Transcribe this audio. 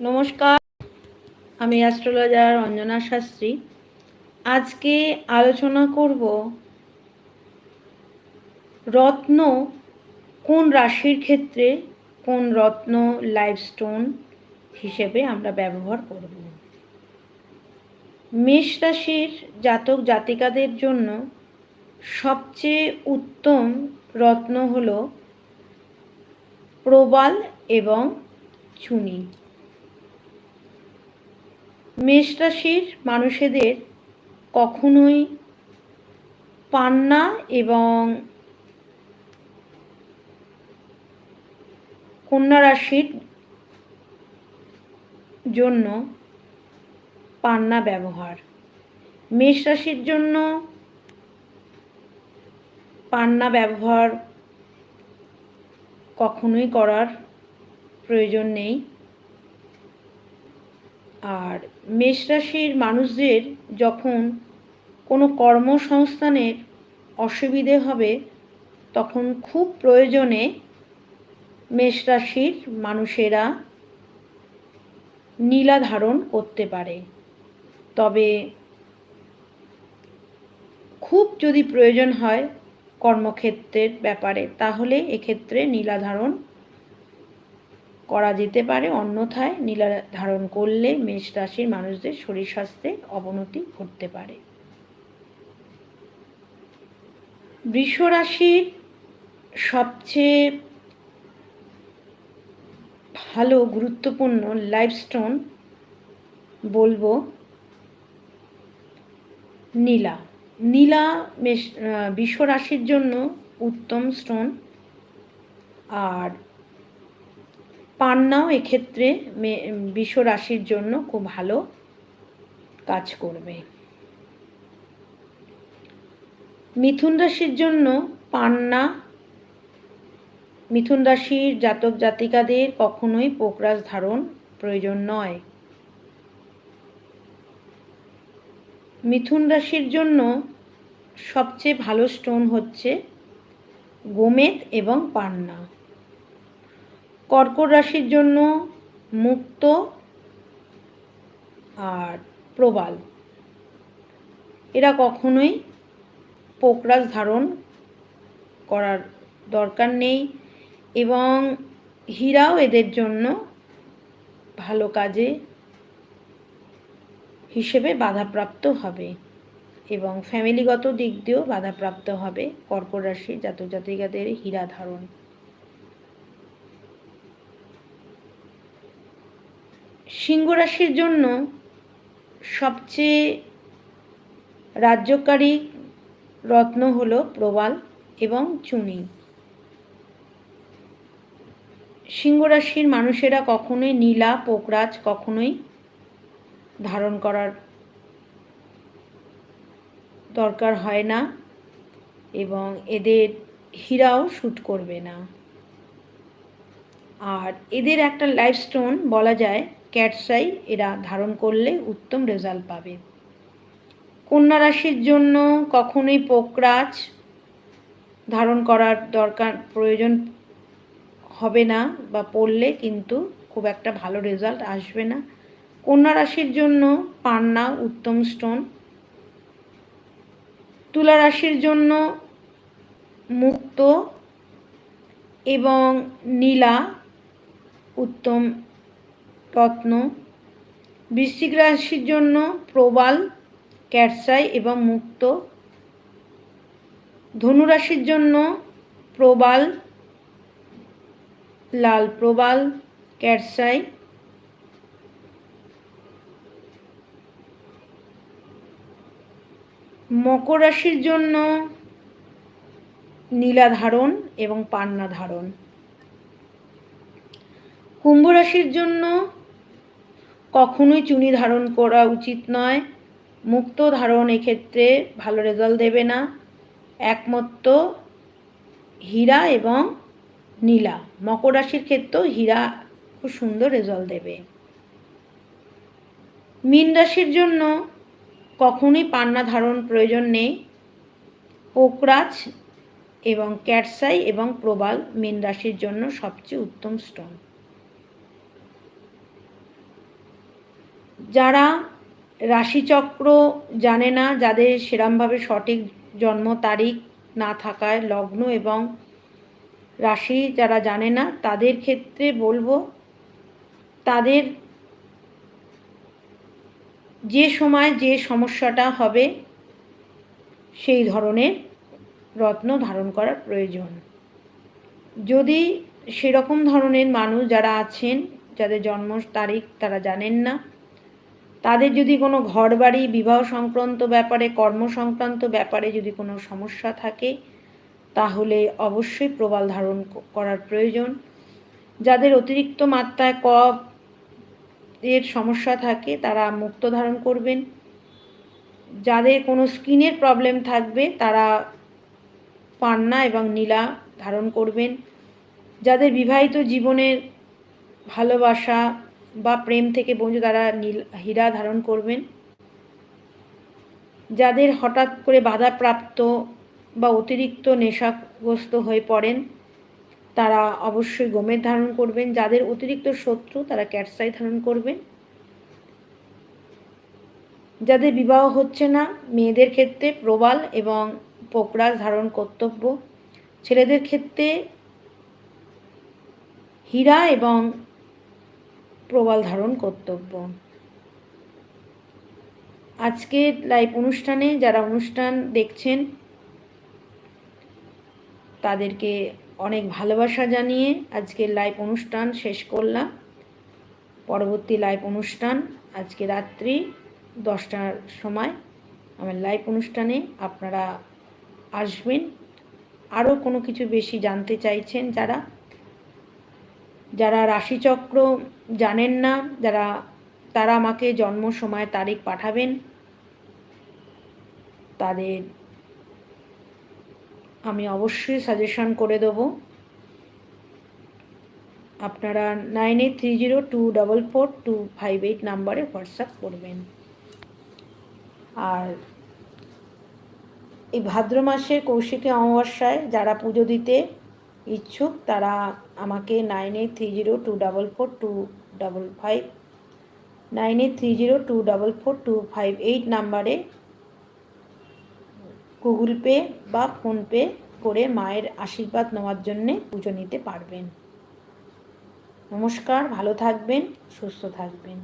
নমস্কার, আমি অ্যাস্ট্রোলজার অঞ্জনা শাস্ত্রী। আজকে আলোচনা করব রত্ন কোন রাশির ক্ষেত্রে, কোন রত্ন লাইফস্টোন হিসেবে আমরা ব্যবহার করব। মেষ রাশির জাতক জাতিকাদের জন্য সবচেয়ে উত্তম রত্ন হল প্রবাল এবং চুনি। মেষ রাশির মানুষেদের কখনোই পান্না এবং কন্যা রাশির জন্য পান্না ব্যবহার। মেষ রাশির জন্য পান্না ব্যবহার কখনোই করার প্রয়োজন নেই। আর মেষ রাশির মানুষদের যখন কোনো কর্মসংস্থানের অসুবিধে হবে, তখন খুব প্রয়োজনে মেষ রাশির মানুষেরা নীলা ধারণ করতে পারে। তবে খুব যদি প্রয়োজন হয় কর্মক্ষেত্রের ব্যাপারে, তাহলে এক্ষেত্রে নীলা ধারণ করা যেতে পারে। অন্যথায় নীলা ধারণ করলে মেষ রাশির মানুষদের শরীর স্বাস্থ্যের অবনতি ঘটতে পারে। বৃষ রাশির সবচেয়ে ভালো, গুরুত্বপূর্ণ লাইফস্টোন বলব নীলা। নীলা মেষ বিশ্ব রাশির জন্য উত্তম স্টোন। আর পান্নাও এক্ষেত্রে বিশ্ব রাশির জন্য খুব ভালো কাজ করবে। মিথুন রাশির জন্য পান্না মিথুন রাশির জাতক জাতিকাদের কখনোই পোকরাজ ধারণ প্রয়োজন নয়। মিথুন রাশির জন্য সবচেয়ে ভালো স্টোন হচ্ছে গোমেদ এবং পান্না। কর্কট রাশির জন্য মুক্ত আর প্রবাল। এরা কখনোই পোকরাজ ধারণ করার দরকার নেই এবং হীরাও এদের জন্য ভালো কাজে হিসেবে বাধাপ্রাপ্ত হবে এবং ফ্যামিলিগত দিক দিয়েও বাধাপ্রাপ্ত হবে কর্কট রাশি জাতক জাতিকাদের হীরা ধারণ। সিংহ রাশির জন্য সবচেয়ে রাজ্যকারী রত্ন হল প্রবাল এবং চুনি। সিংহ রাশির মানুষেরা কখনোই নীলা, পোকরাজ কখনোই ধারণ করার দরকার হয় না এবং এদের হীরাও শ্যুট করবে না। আর এদের একটা লাইফস্টোন বলা যায় ক্যাটসাই এরা ধারণ করলে উত্তম রেজাল্ট পাবে। কন্যা রাশির জন্য কখনোই পোকরাজ ধারণ করার দরকার, প্রয়োজন হবে না বা পড়লে কিন্তু খুব একটা ভালো রেজাল্ট আসবে না। কন্যা রাশির জন্য পান্না উত্তম স্টোন। তুলা রাশির জন্য মুক্ত এবং নীলা উত্তম রত্ন বৃশ্চিক রাশির জন্য প্রবাল, ক্যাটসাই এবং মুক্ত। ধনুরাশির জন্য প্রবাল, লাল প্রবাল, ক্যাটসাই। মকর রাশির জন্য নীলা ধারণ এবং পান্না ধারণ কুম্ভ রাশির জন্য কখনোই চুনি ধারণ করা উচিত নয়। মুক্ত ধারণ এক্ষেত্রে ভালো রেজাল্ট দেবে না। একমাত্র হীরা এবং নীলা। মকর রাশির ক্ষেত্রেও হীরা খুব সুন্দর রেজাল্ট দেবে। মীন রাশির জন্য কখনোই পান্না ধারণ প্রয়োজন নেই। পোকরাজ এবং ক্যাটসাই এবং প্রবাল মীন রাশির জন্য সবচেয়ে উত্তম স্টোন যারা রাশিচক্র জানে না, যাদের সেরমভাবে সঠিক জন্ম তারিখ না থাকায় লগ্ন এবং রাশি যারা জানে না, তাদের ক্ষেত্রে বলব তাদের যে সময় যে সমস্যাটা হবে, সেই ধরনের রত্ন ধারণ করার প্রয়োজন। যদি সেরকম ধরনের মানুষ যারা আছেন, যাদের জন্ম তারিখ তারা জানেন না তাদের যদি কোনো ঘর বাড়ি বিবাহ সংক্রান্ত ব্যাপারে, কর্ম সংক্রান্ত ব্যাপারে যদি কোনো সমস্যা থাকে, তাহলে অবশ্যই প্রবাল ধারণ করার প্রয়োজন। যাদের অতিরিক্ত মাত্রায় কফ এর সমস্যা থাকে, তারা মুক্ত ধারণ করবেন। যাদের কোনো স্কিনের প্রবলেম থাকবে, তারা পান্না এবং নীলা ধারণ করবেন। যাদের বিবাহিত জীবনের ভালোবাসা বা প্রেম থেকে বন্ধু তারা নীল, হীরা ধারণ করবেন। যাদের হঠাৎ করে বাধাপ্রাপ্ত বা অতিরিক্ত নেশাগ্রস্ত হয়ে পড়েন, তারা অবশ্যই গোমের ধারণ করবেন। যাদের অতিরিক্ত শত্রু, তারা ক্যাটসাই ধারণ করবেন। যাদের বিবাহ হচ্ছে না, মেয়েদের ক্ষেত্রে প্রবাল এবং পোকরাজ ধারণ কর্তব্য। ছেলেদের ক্ষেত্রে হীরা এবং প্রবাল ধারণ কর্তব্য। আজকের লাইভ অনুষ্ঠানে যারা অনুষ্ঠান দেখছেন, তাদেরকে অনেক ভালোবাসা জানিয়ে আজকের লাইভ অনুষ্ঠান শেষ করলাম। পরবর্তী লাইভ অনুষ্ঠান আজকে রাত্রি দশটার সময়। আমার লাইভ অনুষ্ঠানে আপনারা আসবেন। আরও কোনো কিছু বেশি জানতে চাইছেন যারা যারা রাশিচক্র জানেন না, যারা, তারা আমাকে জন্ম সময় তারিখ পাঠাবেন। তাদের আমি অবশ্যই সাজেশন করে দেবো। আপনারা nine eight three zero two double four two five eight নাম্বারে হোয়াটসঅ্যাপ করবেন। আর এই ভাদ্র মাসের কৌশিকী অমাবস্যায় যারা পুজো দিতে ইচ্ছুক, তারা আমাকে nine eight three zero two double four two double five, nine eight three zero two double four two five eight নাম্বারে গুগল পে বা ফোনপে করে মায়ের আশীর্বাদ নেওয়ার জন্যে পুজো নিতে পারবেন। নমস্কার, ভালো থাকবেন, সুস্থ থাকবেন।